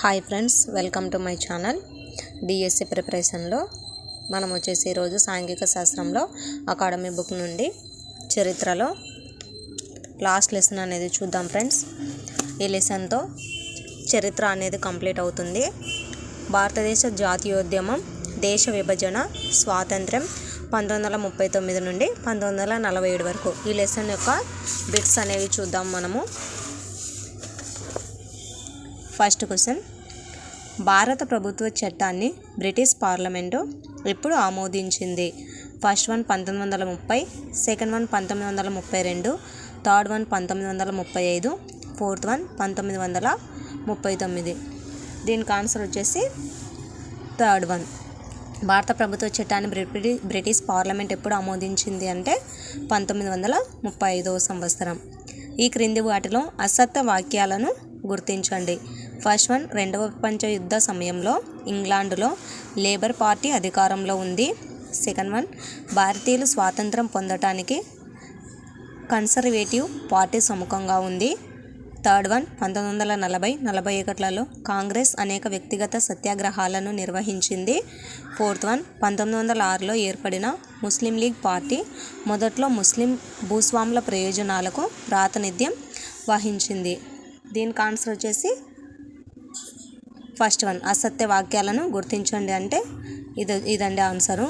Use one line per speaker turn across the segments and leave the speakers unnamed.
Hi friends welcome to my channel. DSC ప్రిపరేషన్లో మనం వచ్చేసి ఈరోజు సాంఘిక శాస్త్రంలో అకాడమీ బుక్ నుండి చరిత్రలో లాస్ట్ లెసన్ అనేది చూద్దాం ఫ్రెండ్స్. ఈ లెసన్తో చరిత్ర అనేది కంప్లీట్ అవుతుంది. భారతదేశ జాతీయోద్యమం దేశ విభజన స్వాతంత్ర్యం పంతొమ్మిది వందల ముప్పై తొమ్మిది నుండి పంతొమ్మిది వందల నలభై ఏడు వరకు. ఈ లెసన్ యొక్క బిట్స్ అనేవి చూద్దాం మనము. First question. భారత ప్రభుత్వ చట్టాన్ని బ్రిటిష్ పార్లమెంటు ఎప్పుడు ఆమోదించింది? ఫస్ట్ వన్ పంతొమ్మిది వందల ముప్పై సెకండ్ వన్ పంతొమ్మిది వందల ముప్పై రెండు థర్డ్ వన్ పంతొమ్మిది వందల ముప్పై ఐదు ఫోర్త్ వన్ పంతొమ్మిది వందల ముప్పై తొమ్మిది. దీనికి ఆన్సర్ వచ్చేసి థర్డ్ వన్. భారత ప్రభుత్వ చట్టాన్ని బ్రిటి బ్రిటిష్ పార్లమెంట్ ఎప్పుడు ఆమోదించింది అంటే పంతొమ్మిది వందల ముప్పై ఐదవ సంవత్సరం. ఈ క్రింది వాటిలో అసత్య వాక్యాలను గుర్తించండి. ఫస్ట్ వన్ రెండవ ప్రపంచ యుద్ధ సమయంలో ఇంగ్లాండ్లో లేబర్ పార్టీ అధికారంలో ఉంది. సెకండ్ వన్ భారతీయులు స్వాతంత్రం పొందటానికి కన్సర్వేటివ్ పార్టీ సముఖంగా ఉంది. థర్డ్ వన్ పంతొమ్మిది వందల నలభై నలభై ఒకట్లలో కాంగ్రెస్ అనేక వ్యక్తిగత సత్యాగ్రహాలను నిర్వహించింది. ఫోర్త్ వన్ పంతొమ్మిది వందల ఆరులో ఏర్పడిన ముస్లిం లీగ్ పార్టీ మొదట్లో ముస్లిం భూస్వాముల ప్రయోజనాలకు ప్రాతినిధ్యం వహించింది. దీనికి ఆన్సర్ వచ్చేసి ఫస్ట్ వన్ అసత్య వాక్యాలను గుర్తించండి అంటే ఇది ఇదండి ఆన్సరు.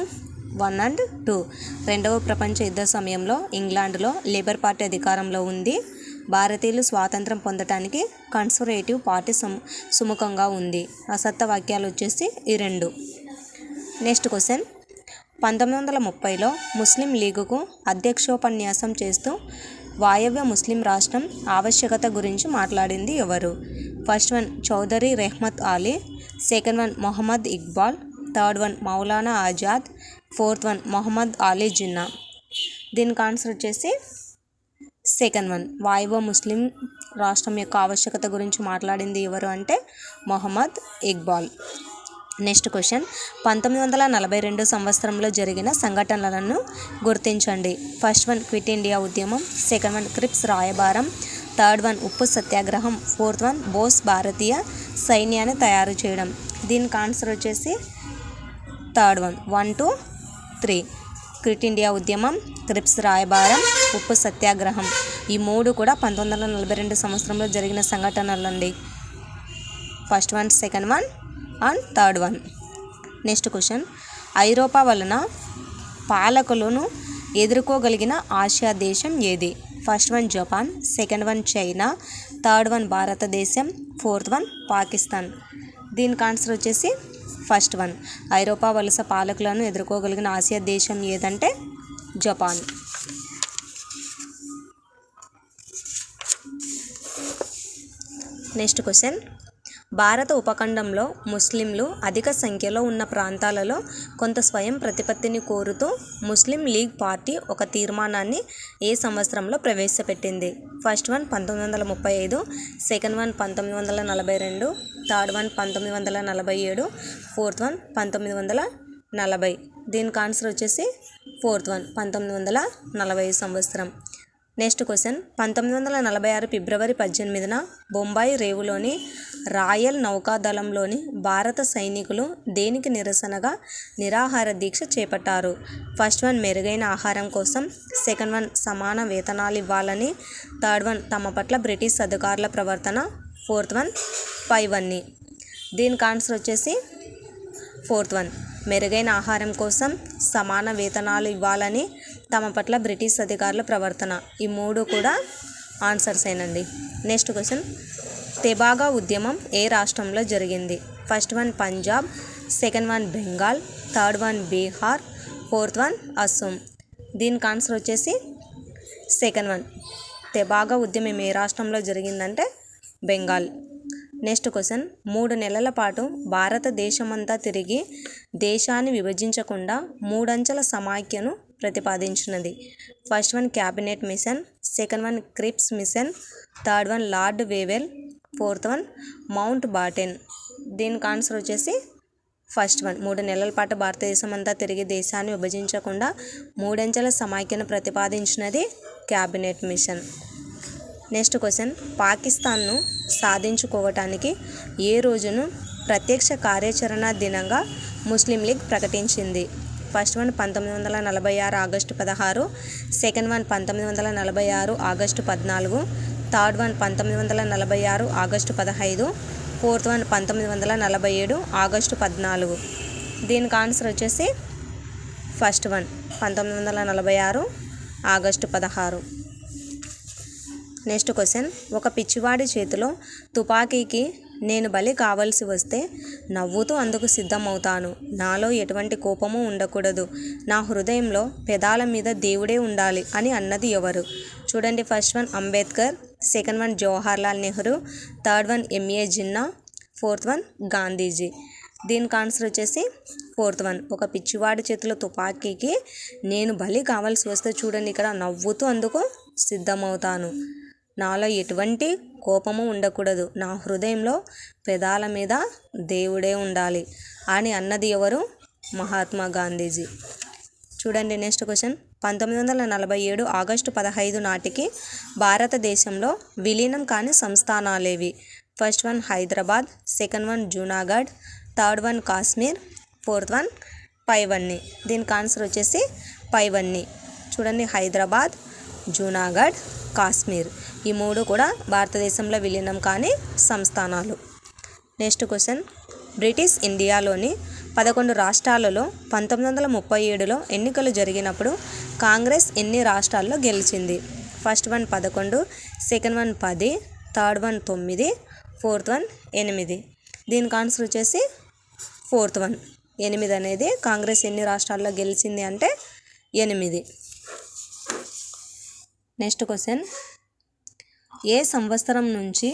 One and two. రెండవ ప్రపంచ యుద్ధ సమయంలో ఇంగ్లాండ్లో లేబర్ పార్టీ అధికారంలో ఉంది. భారతీయులు స్వాతంత్రం పొందటానికి కన్సర్వేటివ్ పార్టీ సము సుముఖంగా ఉంది. అసత్య వాక్యాలు వచ్చేసి ఈ రెండు. Next question. పంతొమ్మిది వందల ముప్పైలో ముస్లిం లీగుకు అధ్యక్షోపన్యాసం చేస్తూ వాయవ్య ముస్లిం రాష్ట్రం ఆవశ్యకత గురించి మాట్లాడింది ఎవరు? First one Chaudhary Rehmat Ali second one Mohammad Iqbal third one Maulana Azad fourth one Mohammad Ali Jinnah. దీనికి ఆన్సర్ వచ్చేసి సెకండ్ వన్. వాయువ ముస్లిం రాష్ట్రం యొక్క ఆవశ్యకత గురించి మాట్లాడింది ఎవరు అంటే మొహమ్మద్ ఇక్బాల్. Next question. పంతొమ్మిది వందల నలభై రెండు సంవత్సరంలో జరిగిన సంఘటనలను గుర్తించండి. ఫస్ట్ వన్ క్విట్ ఇండియా ఉద్యమం సెకండ్ వన్ క్రిప్స్ రాయబారం థర్డ్ వన్ ఉప్పు సత్యాగ్రహం ఫోర్త్ వన్ బోస్ భారతీయ సైన్యాన్ని తయారు చేయడం. దీనికి ఆన్సర్ వచ్చేసి third one one two three. Quit India ఉద్యమం క్రిప్స్ రాయబారం ఉప్పు సత్యాగ్రహం. ఈ మూడు కూడా పంతొమ్మిది వందల నలభై రెండు సంవత్సరంలో జరిగిన సంఘటనలు అండి first one second one and third one. Next question. ఐరోపా వలన పాలకులను ఎదుర్కోగలిగిన ఆసియా దేశం ఏది? First one Japan second one China third one భారతదేశం ఫోర్త్ వన్ పాకిస్తాన్. దీనికి ఆన్సర్ వచ్చేసి ఫస్ట్ వన్. ఐరోపా వలస పాలకులను ఎదుర్కోగలిగిన ఆసియా దేశం ఏదంటే జపాన్. Next question. భారత ఉపఖండంలో ముస్లింలు అధిక సంఖ్యలో ఉన్న ప్రాంతాలలో కొంత స్వయం ప్రతిపత్తిని కోరుతూ ముస్లిం లీగ్ పార్టీ ఒక తీర్మానాన్ని ఏ సంవత్సరంలో ప్రవేశపెట్టింది? ఫస్ట్ వన్ పంతొమ్మిది వందల ముప్పై ఐదు సెకండ్ వన్ పంతొమ్మిది వందల నలభై రెండు థర్డ్ వన్ పంతొమ్మిది వందల నలభై ఏడు ఫోర్త్ వన్ పంతొమ్మిది వందల నలభై. దీనికి ఆన్సర్ వచ్చేసి ఫోర్త్ వన్ పంతొమ్మిది వందల నలభై సంవత్సరం. Next question. పంతొమ్మిది వందల నలభై ఆరు ఫిబ్రవరి పద్దెనిమిదిన బొంబాయి రేవులోని రాయల్ నౌకాదళంలోని భారత సైనికులు దేనికి నిరసనగా నిరాహార దీక్ష చేపట్టారు? ఫస్ట్ వన్ మెరుగైన ఆహారం కోసం సెకండ్ వన్ సమాన వేతనాలు ఇవ్వాలని థర్డ్ వన్ తమ పట్ల బ్రిటిష్ అధికారుల ప్రవర్తన ఫోర్త్ వన్ ఫైవ్ వన్ని దీనికి ఆన్సర్ వచ్చేసి ఫోర్త్ వన్. మెరుగైన ఆహారం కోసం సమాన వేతనాలు ఇవ్వాలని తమ పట్ల బ్రిటిష్ అధికారుల ప్రవర్తన. ఈ మూడు కూడా ఆన్సర్స్ ఏనండి నెక్స్ట్ క్వశ్చన్. తెబాగా ఉద్యమం ఏ రాష్ట్రంలో జరిగింది? First one Punjab second one Bengal third one Bihar fourth one Assam. దీనికి ఆన్సర్ వచ్చేసి సెకండ్ వన్. తెబాగా ఉద్యమం ఏ రాష్ట్రంలో జరిగిందంటే బెంగాల్. Next question. మూడు నెలల పాటు భారతదేశమంతా తిరిగి దేశాన్ని విభజించకుండా మూడంచెల సమాఖ్యను ప్రతిపాదించినది. First one cabinet mission second one Cripps mission third one Lord Wavell fourth one Mountbatten. దీనికి ఆన్సర్ వచ్చేసి ఫస్ట్ వన్. మూడు నెలల పాటు భారతదేశం అంతా తిరిగి దేశాన్ని విభజించకుండా మూడంచెల సమాఖ్యను ప్రతిపాదించినది క్యాబినెట్ మిషన్. Next question. పాకిస్తాన్ను సాధించుకోవటానికి ఏ రోజును ప్రత్యక్ష కార్యాచరణ దినంగా ముస్లిం లీగ్ ప్రకటించింది? ఫస్ట్ వన్ పంతొమ్మిది వందల నలభై ఆరు ఆగస్టు పదహారు. సెకండ్ వన్ పంతొమ్మిది వందల నలభై ఆరు ఆగస్టు పద్నాలుగు. థర్డ్ వన్ పంతొమ్మిది వందల నలభై ఆరు ఆగస్టు పదహైదు ఫోర్త్ వన్ పంతొమ్మిది వందల నలభై ఏడు ఆగస్టు పద్నాలుగు. దీనికి ఆన్సర్ వచ్చేసి ఫస్ట్ వన్ పంతొమ్మిది వందల నలభై ఆరు ఆగస్టు పదహారు. నెక్స్ట్ క్వశ్చన్ ఒక పిచ్చివాడి చేతిలో తుపాకీకి నేను బలి కావాల్సి వస్తే నవ్వుతూ అందుకు సిద్ధమవుతాను. నాలో ఎటువంటి కోపము ఉండకూడదు. నా హృదయంలో పెదాల మీద దేవుడే ఉండాలి అని అన్నది ఎవరు? చూడండి first one Ambedkar second one Jawaharlal Nehru third one M A Jinnah fourth one Gandhiji. దీనికి ఆన్సర్ వచ్చేసి ఫోర్త్ వన్. ఒక పిచ్చివాడి చేతిలో తుపాకీకి నేను బలి కావాల్సి వస్తే చూడండి ఇక్కడ నవ్వుతూ అందుకు సిద్ధమవుతాను. నాలో ఎటువంటి కోపము ఉండకూడదు. నా హృదయంలో పెదాల మీద దేవుడే ఉండాలి అని అన్నది ఎవరు? మహాత్మా గాంధీజీ. చూడండి నెక్స్ట్ క్వశ్చన్ పంతొమ్మిది వందల నలభై ఏడు ఆగస్టు పదహైదు నాటికి భారతదేశంలో విలీనం కాని సంస్థానాలేవి. First one Hyderabad second one Junagadh third one Kashmir fourth one పైవన్నీ. దీనికి ఆన్సర్ వచ్చేసి పైవన్నీ. చూడండి హైదరాబాద్ జూనాగఢ్ కాశ్మీర్. ఈ మూడు కూడా భారతదేశంలో విలీనం కాని సంస్థానాలు. Next question. బ్రిటిష్ ఇండియాలోని పదకొండు రాష్ట్రాలలో పంతొమ్మిది వందల ముప్పై ఏడులో ఎన్నికలు జరిగినప్పుడు కాంగ్రెస్ ఎన్ని రాష్ట్రాల్లో గెలిచింది? ఫస్ట్ వన్ పదకొండు సెకండ్ వన్ పది థర్డ్ వన్ తొమ్మిది ఫోర్త్ వన్ ఎనిమిది. దీనికి ఆన్సర్ వచ్చేసి ఫోర్త్ వన్. ఎనిమిది అనేది కాంగ్రెస్ ఎన్ని రాష్ట్రాల్లో గెలిచింది అంటే ఎనిమిది. Next question. ఏ సంవత్సరం నుంచి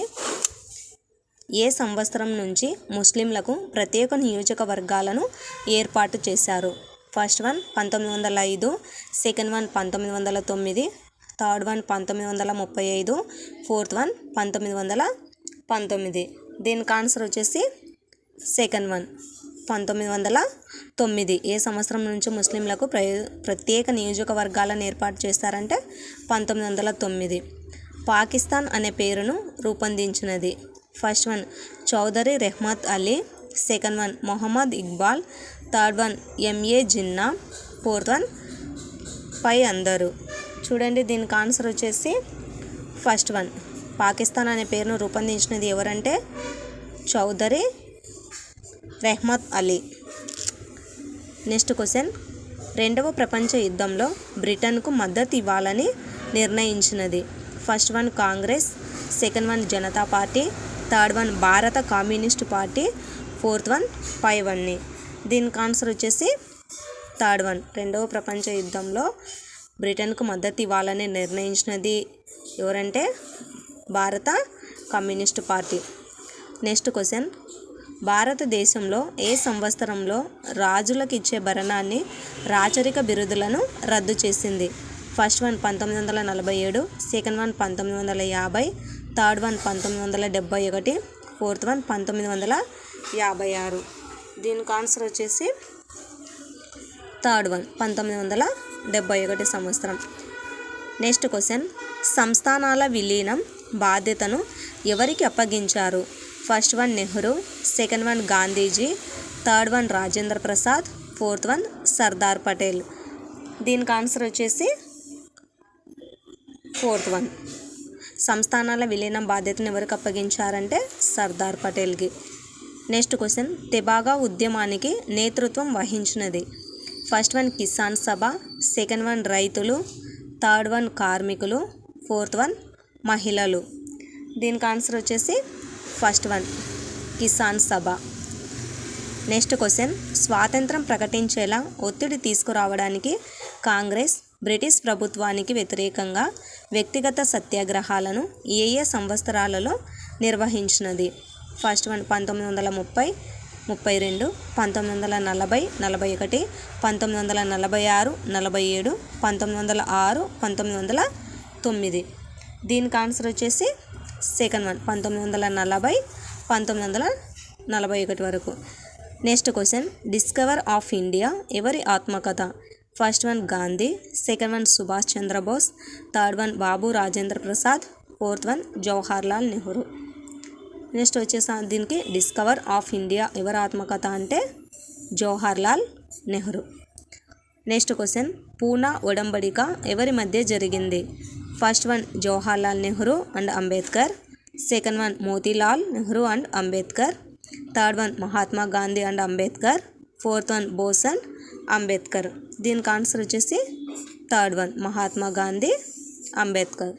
ఏ సంవత్సరం నుంచి ముస్లింలకు ప్రత్యేక నియోజకవర్గాలను ఏర్పాటు చేశారు? ఫస్ట్ వన్ పంతొమ్మిది వందల ఐదు సెకండ్ వన్ పంతొమ్మిది వందల తొమ్మిది థర్డ్ వన్ పంతొమ్మిది వందల ముప్పై ఐదు ఫోర్త్ వన్ పంతొమ్మిది వందల పంతొమ్మిది. దీనికి ఆన్సర్ వచ్చేసి సెకండ్ వన్ పంతొమ్మిది వందల తొమ్మిది. ఏ సంవత్సరం నుంచి ముస్లింలకు ప్ర ప్రత్యేక నియోజకవర్గాలను ఏర్పాటు చేస్తారంటే పంతొమ్మిది వందల తొమ్మిది. పాకిస్తాన్ అనే పేరును రూపొందించినది. First one Chaudhary Rehmat Ali second one Mohammad Iqbal third one M A Jinnah fourth one పై అందరు చూడండి దీనికి ఆన్సర్ వచ్చేసి ఫస్ట్ వన్ పాకిస్తాన్ అనే పేరును రూపొందించినది ఎవరంటే చౌదరి రెహ్మత్ అలీ నెక్స్ట్ క్వశ్చన్ రెండవ ప్రపంచ యుద్ధంలో బ్రిటన్కు మద్దతు ఇవ్వాలని నిర్ణయించినది. First one Congress second one Janata party third one భారత communist party fourth one five వన్ని దీనికి ఆన్సర్ వచ్చేసి థర్డ్ వన్. రెండవ ప్రపంచ యుద్ధంలో బ్రిటన్కు మద్దతు ఇవ్వాలని నిర్ణయించినది ఎవరంటే భారత కమ్యూనిస్ట్ పార్టీ. Next question. భారతదేశంలో ఏ సంవత్సరంలో రాజులకు ఇచ్చే భరణాన్ని రాచరిక బిరుదులను రద్దు చేసింది? ఫస్ట్ వన్ పంతొమ్మిది వందల నలభై ఏడు సెకండ్ వన్ పంతొమ్మిది వందల యాభై థర్డ్ వన్ పంతొమ్మిది వందల డెబ్బై ఒకటి ఫోర్త్ వన్ పంతొమ్మిది వందల యాభై ఆరు. దీనికి ఆన్సర్ వచ్చేసి థర్డ్ వన్ పంతొమ్మిది వందల డెబ్బై ఒకటి సంవత్సరం. Next question. సంస్థానాల విలీనం బాధ్యతను ఎవరికి అప్పగించారు? First one Nehru second one Gandhiji third one Rajendra Prasad fourth one Sardar Patel. దీనికి ఆన్సర్ వచ్చేసి ఫోర్త్ వన్. సంస్థానాల విలీనం బాధ్యతను ఎవరికి అప్పగించారంటే సర్దార్ పటేల్కి. Next question. తెబాగా ఉద్యమానికి నేతృత్వం వహించినది. First one Kisan Sabha second one రైతులు థర్డ్ వన్ కార్మికులు ఫోర్త్ వన్ మహిళలు. దీనికి ఆన్సర్ వచ్చేసి first one Kisan Sabha. Next question. స్వాతంత్రం ప్రకటించేలా ఒత్తిడి తీసుకురావడానికి కాంగ్రెస్ బ్రిటిష్ ప్రభుత్వానికి వ్యతిరేకంగా వ్యక్తిగత సత్యాగ్రహాలను ఏ ఏ సంవత్సరాలలో నిర్వహించినది? ఫస్ట్ వన్ పంతొమ్మిది వందల ముప్పై ముప్పై రెండు పంతొమ్మిది వందల నలభై నలభై ఒకటి పంతొమ్మిది వందల నలభై ఆరు నలభై ఏడు పంతొమ్మిది వందల ఆరు పంతొమ్మిది వందల తొమ్మిది. దీనికి ఆన్సర్ వచ్చేసి సెకండ్ వన్ పంతొమ్మిది వందల నలభై పంతొమ్మిది వందల నలభై ఒకటి వరకు. Next question. Discover of India ఎవరి ఆత్మకథ? First one Gandhi second one Subhash Chandrabose third one Babu Rajendra Prasad fourth one Jawaharlal Nehru. Next వచ్చేసా దీనికి డిస్కవర్ ఆఫ్ ఇండియా ఎవరి ఆత్మకథ అంటే జవహర్లాల్ నెహ్రూ. నెక్స్ట్ క్వశ్చన్ పూనా ఒడంబడిక ఎవరి మధ్య జరిగింది? First one Jawaharlal Nehru and Ambedkar second one Motilal Nehru and Ambedkar third one Mahatma Gandhi and Ambedkar fourth one Bose and Ambedkar. దీనికి ఆన్సర్ వచ్చేసి third one Mahatma Gandhi Ambedkar.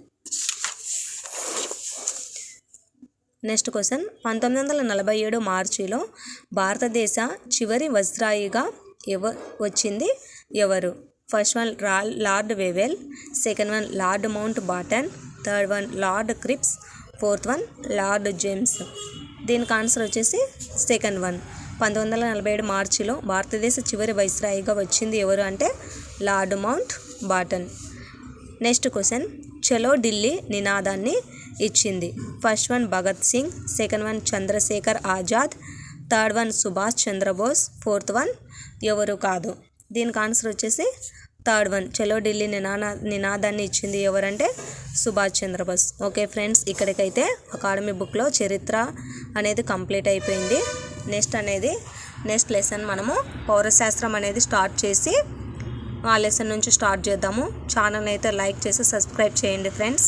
Next question. పంతొమ్మిది వందల నలభై ఏడు మార్చిలో భారతదేశ చివరి వజ్రాయిగా ఎవ వచ్చింది ఎవరు? ఫస్ట్ వన్ రా Lord Wavell second one Lord Mountbatten third one Lord Cripps fourth one Lord James. దీనికి ఆన్సర్ వచ్చేసి సెకండ్ వన్. పంతొమ్మిది వందల నలభై ఏడు మార్చిలో భారతదేశ చివరి వైస్రాయిగా వచ్చింది ఎవరు అంటే లార్డ్ మౌంట్ బాటన్. Next question. చలో ఢిల్లీ నినాదాన్ని ఇచ్చింది. First one Bhagat Singh second one Chandrashekhar Azad third one Subhash Chandrabose fourth one ఎవరు కాదు. దీనికి ఆన్సర్ వచ్చేసి థర్డ్ వన్. చలో ఢిల్లీ నినానా నినాదాన్ని ఇచ్చింది ఎవరంటే సుభాష్ చంద్రబోస్. ఓకే ఫ్రెండ్స్ ఇక్కడికైతే అకాడమీ బుక్లో చరిత్ర అనేది కంప్లీట్ అయిపోయింది. నెక్స్ట్ అనేది నెక్స్ట్ లెసన్ మనము పౌరశాస్త్రం అనేది స్టార్ట్ చేసి ఆ లెసన్ నుంచి స్టార్ట్ చేద్దాము. ఛానల్ అయితే లైక్ చేసి సబ్స్క్రైబ్ చేయండి ఫ్రెండ్స్.